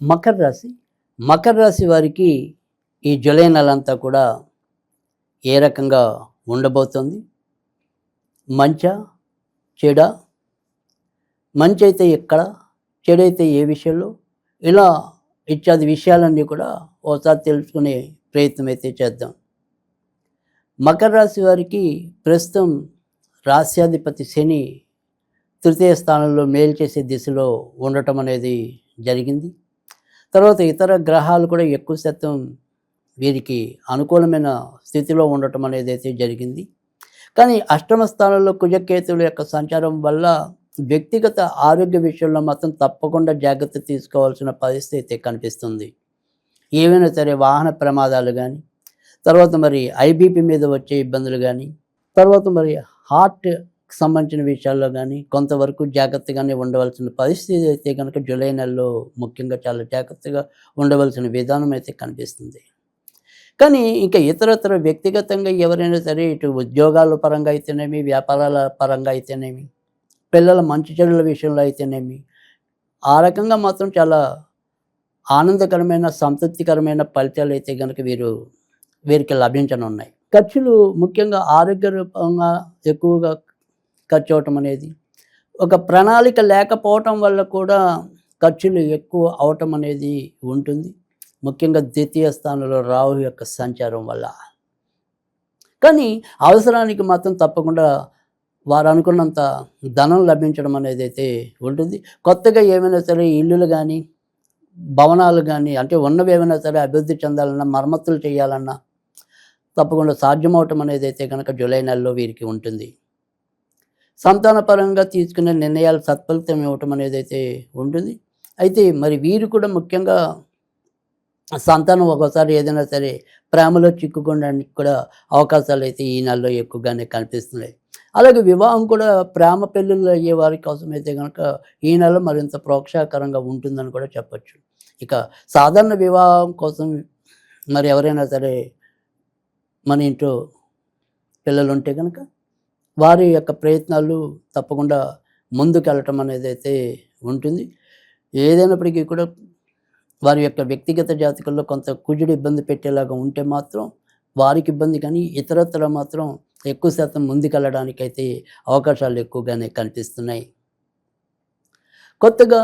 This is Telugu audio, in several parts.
మకర రాశి. మకర రాశి వారికి ఈ జులై నెలంతా కూడా ఏ రకంగా ఉండబోతోంది? మంచా చెడ? మంచి అయితే ఎక్కడ? చెడైతే ఏ విషయంలో? ఇలా ఇత్యాది విషయాలన్నీ కూడా ఒకసారి తెలుసుకునే ప్రయత్నం అయితే చేద్దాం. మకర రాశి వారికి ప్రస్తుతం రాశ్యాధిపతి శని తృతీయ స్థానంలో మేలు చేసే దిశలో ఉండటం అనేది జరిగింది. తర్వాత ఇతర గ్రహాలు కూడా ఎక్కువ శాతం వీరికి అనుకూలమైన స్థితిలో ఉండటం అనేది అయితే జరిగింది. కానీ అష్టమ స్థానంలో కుజకేతువుల యొక్క సంచారం వల్ల వ్యక్తిగత ఆరోగ్య విషయంలో మాత్రం తప్పకుండా జాగ్రత్త తీసుకోవాల్సిన పరిస్థితి అయితే కనిపిస్తుంది. ఏవైనా సరే వాహన ప్రమాదాలు కానీ తర్వాత మరి ఐబీపీ మీద వచ్చే ఇబ్బందులు కానీ తర్వాత మరి హార్ట్ సంబంధించిన విషయాల్లో కానీ కొంతవరకు జాగ్రత్తగానే ఉండవలసిన పరిస్థితి అయితే కనుక జూలై నెలలో ముఖ్యంగా చాలా జాగ్రత్తగా ఉండవలసిన విధానం అయితే కనిపిస్తుంది. కానీ ఇంకా ఇతరతర వ్యక్తిగతంగా ఎవరైనా సరే ఇటు ఉద్యోగాల పరంగా అయితేనేమి వ్యాపారాల పరంగా అయితేనేమి పిల్లల మంచి చెడుల విషయంలో అయితేనేమి ఆ రకంగా మాత్రం చాలా ఆనందకరమైన సంతృప్తికరమైన ఫలితాలు అయితే కనుక వీరు వీరికి లభించనున్నాయి. ఖర్చులు ముఖ్యంగా ఆరోగ్య రూపంగా ఎక్కువగా ఖర్చు అవటం అనేది. ఒక ప్రణాళిక లేకపోవటం వల్ల కూడా ఖర్చులు ఎక్కువ అవటం అనేది ఉంటుంది. ముఖ్యంగా ద్వితీయ స్థానంలో రాహు యొక్క సంచారం వల్ల. కానీ అవసరానికి మాత్రం తప్పకుండా వారు అనుకున్నంత ధనం లభించడం అనేది అయితే ఉంటుంది. కొత్తగా ఏమైనా సరే ఇల్లులు కానీ భవనాలు కానీ అంటే ఉన్నవి ఏమైనా సరే అభివృద్ధి చెందాలన్నా మరమ్మతులు చేయాలన్నా తప్పకుండా సాధ్యమవటం అనేది అయితే కనుక జూలై నెలలో వీరికి ఉంటుంది. సంతానపరంగా తీసుకునే నిర్ణయాలు సత్ఫలితం ఇవ్వటం అనేది అయితే ఉంటుంది. అయితే మరి వీరు కూడా ముఖ్యంగా సంతానం ఒక్కోసారి ఏదైనా సరే ప్రేమలో చిక్కుకోవడానికి కూడా అవకాశాలు అయితే ఈ నెలలో ఎక్కువగానే కనిపిస్తున్నాయి. అలాగే వివాహం కూడా ప్రేమ పెళ్ళిళ్ళు అయ్యే వారి కోసం అయితే కనుక ఈ నెల మరింత ప్రోక్షాకరంగా ఉంటుందని కూడా చెప్పచ్చు. ఇక సాధారణ వివాహం కోసం మరి ఎవరైనా సరే మన ఇంట్లో పిల్లలు ఉంటే కనుక వారి యొక్క ప్రయత్నాలు తప్పకుండా ముందుకెళ్ళటం అనేది అయితే ఉంటుంది. ఏదైనప్పటికీ కూడా వారి యొక్క వ్యక్తిగత జాతకంలో కొంత కుజుడు ఇబ్బంది పెట్టేలాగా ఉంటే మాత్రం వారికి ఇబ్బంది కానీ ఇతరత్ర మాత్రం ఎక్కువ శాతం ముందుకెళ్ళడానికి అయితే అవకాశాలు ఎక్కువగానే కనిపిస్తున్నాయి. కొత్తగా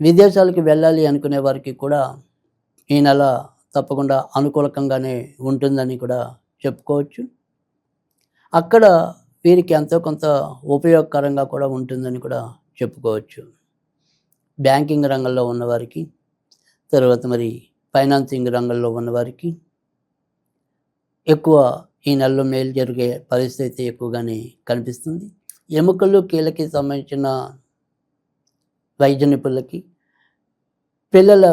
విదేశాలకు వెళ్ళాలి అనుకునే వారికి కూడా ఈ నెల తప్పకుండా అనుకూలకంగానే ఉంటుందని కూడా చెప్పుకోవచ్చు. అక్కడ వీరికి ఎంతో కొంత ఉపయోగకరంగా కూడా ఉంటుందని కూడా చెప్పుకోవచ్చు. బ్యాంకింగ్ రంగంలో ఉన్నవారికి తర్వాత మరి ఫైనాన్సింగ్ రంగంలో ఉన్నవారికి ఎక్కువ ఈ నెలలో మేలు జరిగే పరిస్థితి ఎక్కువగానే కనిపిస్తుంది. ఎముకలు కీళ్ళకి సంబంధించిన వైద్య నిపుణులకి పిల్లల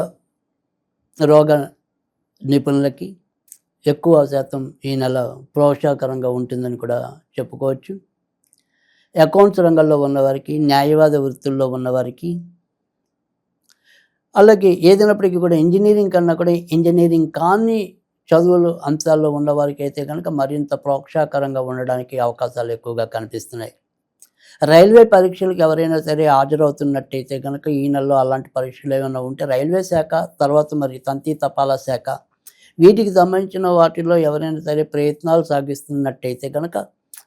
రోగ నిపుణులకి ఎక్కువ శాతం ఈ నెల ప్రోత్సాహకరంగా ఉంటుందని కూడా చెప్పుకోవచ్చు. అకౌంట్స్ రంగంలో ఉన్నవారికి న్యాయవాద వృత్తుల్లో ఉన్నవారికి అలాగే ఏదైనప్పటికీ కూడా ఇంజనీరింగ్ కన్నా కూడా ఇంజనీరింగ్ కాని చదువులు అంశాల్లో ఉన్నవారికి అయితే కనుక మరింత ప్రోత్సాహకరంగా ఉండడానికి అవకాశాలు ఎక్కువగా కనిపిస్తున్నాయి. రైల్వే పరీక్షలకు ఎవరైనా సరే హాజరవుతున్నట్టయితే కనుక ఈ నెలలో అలాంటి పరీక్షలు ఏమైనా ఉంటే రైల్వే శాఖ తర్వాత మరి తంతి తపాలా శాఖ వీటికి సంబంధించిన వాటిలో ఎవరైనా సరే ప్రయత్నాలు సాగిస్తున్నట్టయితే కనుక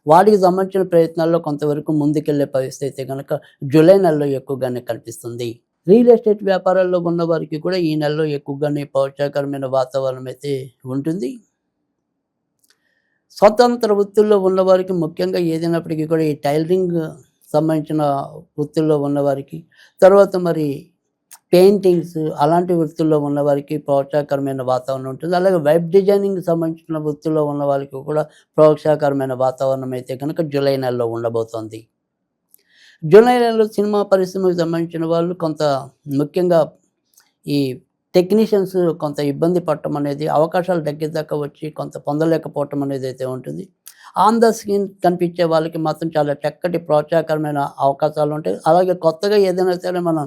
వాటికి సంబంధించిన ప్రయత్నాల్లో కొంతవరకు ముందుకెళ్ళే పరిస్థితి అయితే కనుక జూలై నెలలో ఎక్కువగానే కనిపిస్తుంది. రియల్ ఎస్టేట్ వ్యాపారాల్లో ఉన్న వారికి కూడా ఈ నెలలో ఎక్కువగానే ప్రోత్సాహకరమైన వాతావరణం అయితే ఉంటుంది. స్వతంత్ర వృత్తుల్లో ఉన్నవారికి ముఖ్యంగా ఏదైనప్పటికీ కూడా ఈ టైలరింగ్ సంబంధించిన వృత్తుల్లో ఉన్నవారికి తర్వాత మరి పెయింటింగ్స్ అలాంటి వృత్తుల్లో ఉన్నవారికి ప్రోత్సాహకరమైన వాతావరణం ఉంటుంది. అలాగే వెబ్ డిజైనింగ్ సంబంధించిన వృత్తుల్లో ఉన్న వాళ్ళకి కూడా ప్రోత్సాహకరమైన వాతావరణం అయితే కనుక జూలై నెలలో ఉండబోతోంది. జూలై నెలలో సినిమా పరిశ్రమకు సంబంధించిన వాళ్ళు కొంత ముఖ్యంగా ఈ టెక్నీషియన్స్ కొంత ఇబ్బంది పడటం అనేది అవకాశాలు దగ్గర వచ్చి కొంత పొందలేకపోవటం అనేది అయితే ఉంటుంది. ఆన్ ద స్క్రీన్ కనిపించే వాళ్ళకి మాత్రం చాలా చక్కటి ప్రోత్సాహకరమైన అవకాశాలు ఉంటాయి. అలాగే కొత్తగా ఏదైనా సరే మనం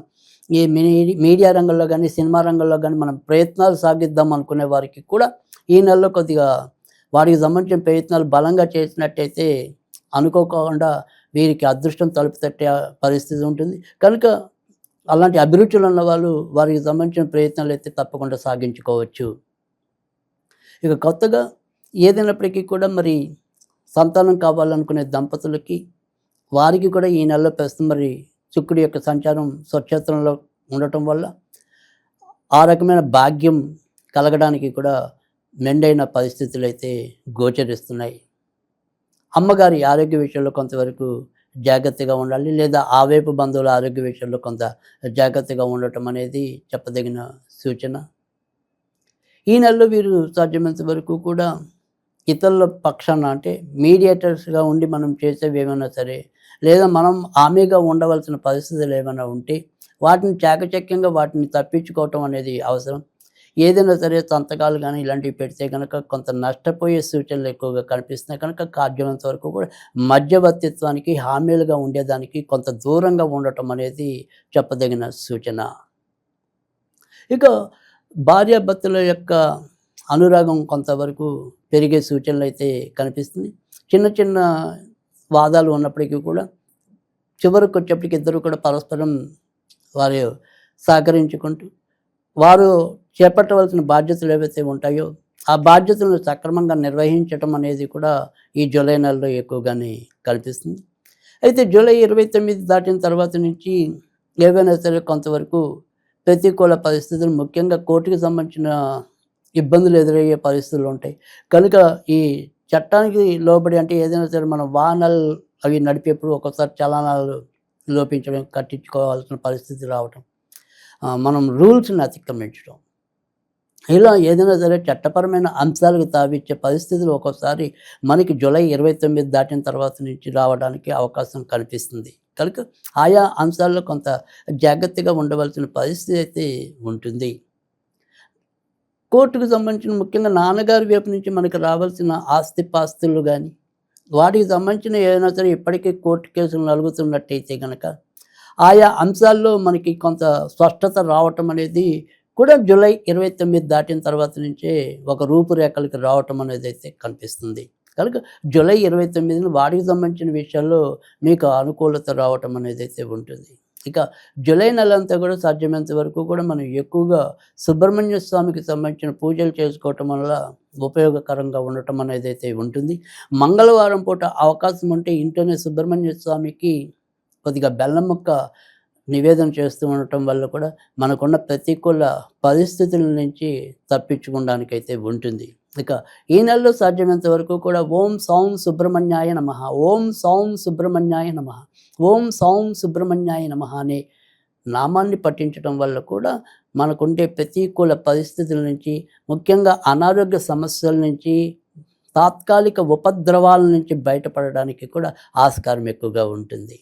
ఈ మీడి మీడియా రంగంలో కానీ సినిమా రంగంలో కానీ మనం ప్రయత్నాలు సాగిద్దాం అనుకునే వారికి కూడా ఈ నెలలో కొద్దిగా వారికి సంబంధించిన ప్రయత్నాలు బలంగా చేసినట్టయితే అనుకోకుండా వీరికి అదృష్టం తలుపు తట్టే పరిస్థితి ఉంటుంది. కనుక అలాంటి అభిరుచులు ఉన్న వాళ్ళు వారికి సంబంధించిన ప్రయత్నాలు అయితే తప్పకుండా సాగించుకోవచ్చు. ఇక కొత్తగా ఏదైనప్పటికీ కూడా మరి సంతానం కావాలనుకునే దంపతులకి వారికి కూడా ఈ నెలలో ప్రస్తుతం మరి శుక్రుడి యొక్క సంచారం స్వచ్ఛత్రంలో ఉండటం వల్ల ఆ రకమైన భాగ్యం కలగడానికి కూడా మెండైన పరిస్థితులు అయితే గోచరిస్తున్నాయి. అమ్మగారి ఆరోగ్య విషయంలో కొంతవరకు జాగ్రత్తగా ఉండాలి లేదా ఆ వైపు బంధువుల ఆరోగ్య విషయంలో కొంత జాగ్రత్తగా ఉండటం అనేది చెప్పదగిన సూచన. ఈ నెలలో వీరు సాధ్యమైనంత వరకు కూడా ఇతరుల పక్షాన అంటే మీడియేటర్స్గా ఉండి మనం చేసేవి ఏమైనా సరే లేదా మనం హామీగా ఉండవలసిన పరిస్థితులు ఏమైనా ఉంటే వాటిని చాకచక్యంగా వాటిని తప్పించుకోవటం అనేది అవసరం. ఏదైనా సరే సంతకాలు కానీ ఇలాంటివి పెడితే కనుక కొంత నష్టపోయే సూచనలు ఎక్కువగా కనిపిస్తున్నాయి కనుక కార్యమైనంత వరకు కూడా మధ్యవర్తిత్వానికి హామీలుగా ఉండేదానికి కొంత దూరంగా ఉండటం అనేది చెప్పదగిన సూచన. ఇక భార్యాభర్తల యొక్క అనురాగం కొంతవరకు పెరిగే సూచనలు అయితే కనిపిస్తుంది. చిన్న చిన్న వాదాలు ఉన్నప్పటికీ కూడా చివరికి వచ్చేప్పటికి ఇద్దరు కూడా పరస్పరం వారు సహకరించుకుంటూ వారు చేపట్టవలసిన బాధ్యతలు ఏవైతే ఉంటాయో ఆ బాధ్యతలను సక్రమంగా నిర్వహించటం అనేది కూడా ఈ జూలై నెలలో ఎక్కువగానే కల్పిస్తుంది. అయితే జూలై ఇరవై తొమ్మిది దాటిన తర్వాత నుంచి ఏవైనా సరే కొంతవరకు ప్రతికూల పరిస్థితులు ముఖ్యంగా కోర్టుకి సంబంధించిన ఇబ్బందులు ఎదురయ్యే పరిస్థితులు ఉంటాయి. కనుక ఈ చట్టానికి లోబడి అంటే ఏదైనా సరే మనం వాహనాలు అవి నడిపేప్పుడు ఒక్కోసారి చలనాలు లోపించడం కట్టించుకోవాల్సిన పరిస్థితి రావటం. మనం రూల్స్ని అతిక్రమించడం ఇలా ఏదైనా సరే చట్టపరమైన అంశాలకు తావిచ్చే పరిస్థితులు ఒక్కోసారి మనకి జూలై ఇరవై తొమ్మిది దాటిన తర్వాత నుంచి రావడానికి అవకాశం కనిపిస్తుంది. కనుక ఆయా అంశాల్లో కొంత జాగ్రత్తగా ఉండవలసిన పరిస్థితి అయితే ఉంటుంది. కోర్టుకు సంబంధించిన ముఖ్యంగా నాన్నగారి వైపు నుంచి మనకు రావాల్సిన ఆస్తి పాస్తులు కానీ వాటికి సంబంధించిన ఏదైనా సరే ఇప్పటికీ కోర్టు కేసులు నలుగుతున్నట్టయితే కనుక ఆయా అంశాల్లో మనకి కొంత స్పష్టత రావటం అనేది కూడా జూలై ఇరవై తొమ్మిది దాటిన తర్వాత నుంచే ఒక రూపురేఖలకు రావటం అనేది అయితే కనిపిస్తుంది. కనుక జూలై ఇరవై తొమ్మిదిని వాటికి సంబంధించిన విషయాల్లో మీకు అనుకూలత రావటం అనేది అయితే ఉంటుంది. ఇక జూలై నెల అంతా కూడా సాధ్యమైనంత వరకు కూడా మనం ఎక్కువగా సుబ్రహ్మణ్య స్వామికి సంబంధించిన పూజలు చేసుకోవటం వల్ల ఉపయోగకరంగా ఉండటం అనేది అయితే ఉంటుంది. మంగళవారం పూట అవకాశం ఉంటే ఇంట్లోనే సుబ్రహ్మణ్య స్వామికి కొద్దిగా బెల్లం ముక్క నివేదన చేస్తూ ఉండటం వల్ల కూడా మనకున్న ప్రతికూల పరిస్థితుల నుంచి తప్పించుకోవడానికి అయితే ఉంటుంది. ఇక ఈ నెలలో సాధ్యమైనంత వరకు కూడా ఓం సౌం సుబ్రహ్మణ్యాయ నమ. ఓం సౌం సుబ్రహ్మణ్యాయ నమ. ఓం సౌం సుబ్రహ్మణ్యాయ నమ అనే నామాన్ని పఠించడం వల్ల కూడా మనకుండే ప్రతికూల పరిస్థితుల నుంచి ముఖ్యంగా అనారోగ్య సమస్యల నుంచి తాత్కాలిక ఉపద్రవాల నుంచి బయటపడడానికి కూడా ఆస్కారం ఎక్కువగా ఉంటుంది.